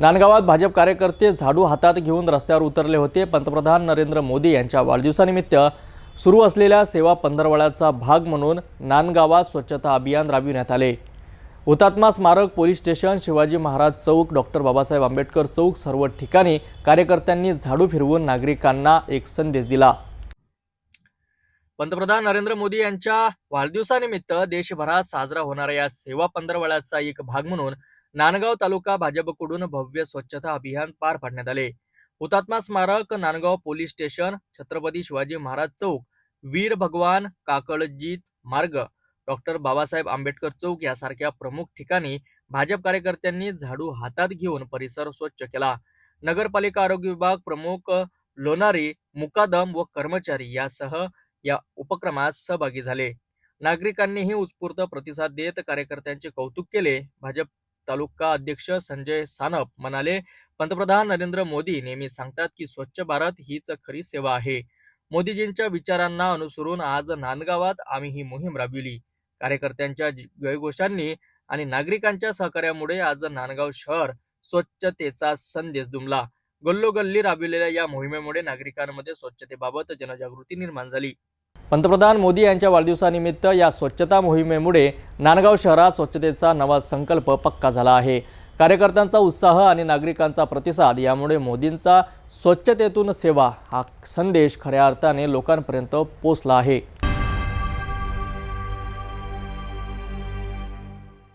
नांदगावात भाजप कार्यकर्ते झाडू हातात घेऊन रस्त्यावर उतरले होते. पंतप्रधान नरेंद्र मोदी यांच्या वाढदिवसानिमित्त सुरू असलेल्या सेवा पंधरवड्याचा भाग म्हणून नांदगावात स्वच्छता अभियान राबविण्यात आले. हुतात्मा स्मारक पोलीस स्टेशन शिवाजी महाराज चौक डॉक्टर बाबासाहेब आंबेडकर चौक सर्व ठिकाणी कार्यकर्त्यांनी झाडू फिरवून नागरिकांना एक संदेश दिला. पंतप्रधान नरेंद्र मोदी यांच्या वाढदिवसानिमित्त देशभरात साजरा होणाऱ्या या सेवा पंधरवड्याचा एक भाग म्हणून नांदगाव तालुका भाजपकडून भव्य स्वच्छता अभियान पार पाडण्यात आले. हुतात्मा स्मारक नांदगाव पोलीस स्टेशन छत्रपती शिवाजी महाराज चौक वीर भगवान काकळजीत मार्ग डॉक्टर बाबासाहेब आंबेडकर चौक यासारख्या प्रमुख ठिकाणी भाजप कार्यकर्त्यांनी झाडू हातात घेऊन परिसर स्वच्छ केला. नगरपालिका आरोग्य विभाग प्रमुख लोणारी मुकादम व कर्मचारी यासह या उपक्रमात सहभागी झाले. नागरिकांनीही उत्स्फूर्त प्रतिसाद देत कार्यकर्त्यांचे कौतुक केले. भाजप तालुका अध्यक्ष संजय सानप म्हणाले पंतप्रधान नरेंद्र मोदी नेहमी सांगतात की स्वच्छ भारत हीच खरी सेवा आहे. मोदीजींच्या विचारांना अनुसरून आज नांदगावात आम्ही ही मोहीम राबविली. कार्यकर्त्यांच्या जयघोषांनी आणि नागरिकांच्या सहकार्यामुळे आज नांदगाव शहर स्वच्छतेचा संदेश दुमला. गल्लोगल्ली राबविलेल्या या मोहिमेमुळे नागरिकांमध्ये स्वच्छतेबाबत जनजागृती निर्माण झाली. पंतप्रधान मोदी यांच्या वाढदिवसानिमित्त या स्वच्छता मोहिमेमुळे नांदगाव शहरात स्वच्छतेचा नवा संकल्प पक्का झाला आहे. कार्यकर्त्यांचा उत्साह आणि नागरिकांचा प्रतिसाद यामुळे मोदींचा स्वच्छतेतून सेवा हा संदेश खऱ्या अर्थाने लोकांपर्यंत पोचला आहे.